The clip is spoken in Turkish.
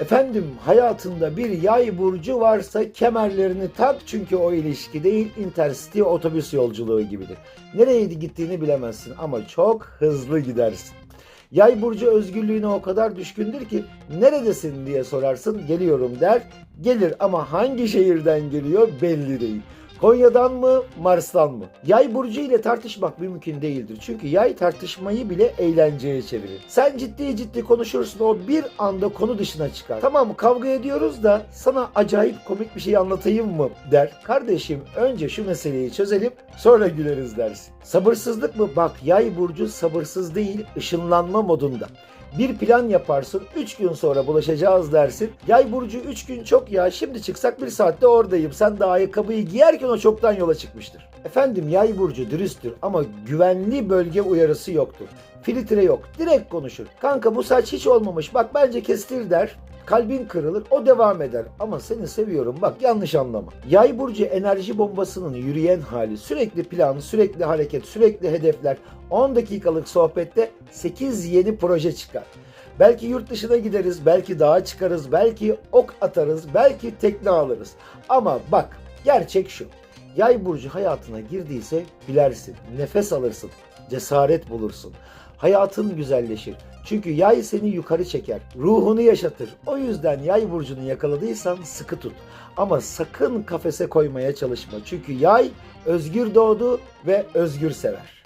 Efendim hayatında bir yay burcu varsa kemerlerini tak çünkü o ilişki değil intercity otobüs yolculuğu gibidir. Nereye gittiğini bilemezsin ama çok hızlı gidersin. Yay burcu özgürlüğüne o kadar düşkündür ki neredesin diye sorarsın geliyorum der. Gelir ama hangi şehirden geliyor belli değil. Konya'dan mı, Mars'tan mı? Yay burcu ile tartışmak mümkün değildir. Çünkü yay tartışmayı bile eğlenceye çevirir. Sen ciddi ciddi konuşursun o bir anda konu dışına çıkar. Tamam kavga ediyoruz da sana acayip komik bir şey anlatayım mı der. Kardeşim önce şu meseleyi çözelim sonra güleriz dersin. Sabırsızlık mı? Bak yay burcu sabırsız değil ışınlanma modunda. Bir plan yaparsın 3 gün sonra bulaşacağız dersin. Yay burcu 3 gün çok ya şimdi çıksak bir saatte oradayım. Sen daha ayakkabıyı giyerken o çoktan yola çıkmıştır. Efendim yay burcu dürüsttür ama güvenli bölge uyarısı yoktur. Filtre yok. Direkt konuşur. Kanka bu saç hiç olmamış. Bak bence kestir der. Kalbin kırılır. O devam eder. Ama seni seviyorum. Bak yanlış anlama. Yay burcu enerji bombasının yürüyen hali. Sürekli plan, sürekli hareket, sürekli hedefler. 10 dakikalık sohbette 8 yeni proje çıkar. Belki yurt dışına gideriz, belki dağa çıkarız, belki ok atarız, belki tekne alırız. Ama bak gerçek şu. Yay burcu hayatına girdiyse bilersin, nefes alırsın, cesaret bulursun. Hayatın güzelleşir. Çünkü yay seni yukarı çeker, ruhunu yaşatır. O yüzden yay burcunu yakaladıysan sıkı tut. Ama sakın kafese koymaya çalışma. Çünkü yay özgür doğdu ve özgür sever.